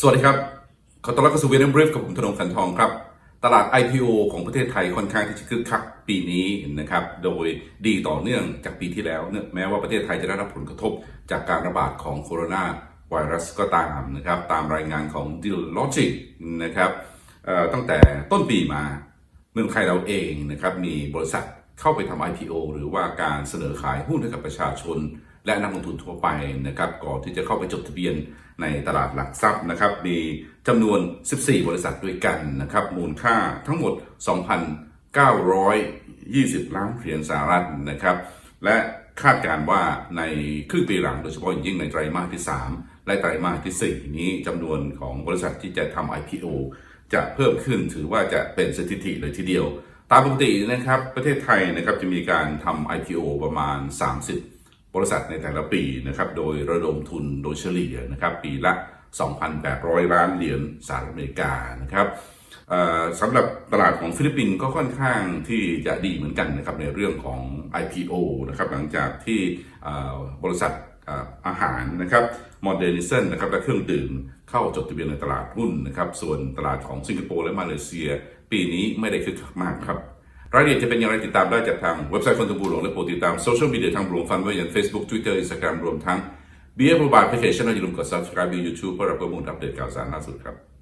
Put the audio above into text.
สวัสดีครับ ขอต้อนรับเข้าสู่เวียนบริฟกับผมธนงคันทองครับ ตลาด IPO ของประเทศไทยค่อนข้างที่จะคึกคักปีนี้นะครับ โดยดีต่อเนื่องจากปีที่แล้วเนื่องแม้ว่าประเทศไทยจะได้รับผลกระทบจากการระบาดของโคโรนาไวรัสก็ตามนะครับ ตามรายงานของ Deal Logic นะครับตั้งแต่ต้นปีมาเมืองไทยเราเองนะครับมีบริษัทเข้าไปทำ IPO หรือว่าการเสนอขายหุ้นให้กับประชาชน และนักลงทุนทั่วไปนะครับก่อนที่จะเข้าไปจดทะเบียนในตลาดหลักทรัพย์นะครับมีจำนวน 14 บริษัทด้วยกันนะครับมูลค่าทั้งหมด 2,920 ล้านเหรียญสหรัฐนะครับและคาดการณ์ว่าในครึ่งปีหลังโดยเฉพาะอย่างยิ่งในไตรมาสที่ 3 และไตรมาสทีสี่ 4 นี้จำนวนของบริษัทที่จะทำ IPO จะเพิ่มขึ้นถือว่าจะเป็นสถิติเลยทีเดียว ตามปกตินะครับประเทศไทยนะครับจะมีการทำ IPO ประมาณ 30 บริษัทในแต่ละปีนะครับโดยระดมทุนโดยเฉลี่ยนะครับปีละ 2,800 ล้านเหรียญสหรัฐอเมริกานะครับสำหรับตลาดของฟิลิปปินส์ก็ค่อนข้างที่จะดีเหมือนกันนะครับในเรื่องของ IPO นะครับหลังจากที่บริษัทอาหารนะครับโมเดนิเซนนะครับและเครื่องดื่มเข้าจดทะเบียนในตลาดหุ้นนะครับส่วนตลาดของสิงคโปร์และมาเลเซีย ปีนี้ไม่ได้คึกคักมากครับ รายละเอียดจะเป็นอย่างไรติดตามได้จากทางเว็บไซต์คนตะบูหลวงและโปรดติดตามโซเชียลมีเดียทางบลวงฟันไว้อย่าง Facebook Twitter Instagram รวมทั้ง b บีเอ o บายแอปพลิเคชันและอย่าลืมกด subscribe ใน YouTube เพื่อรับข้อมูลอัปเดตข่าวสารล่าสุดครับ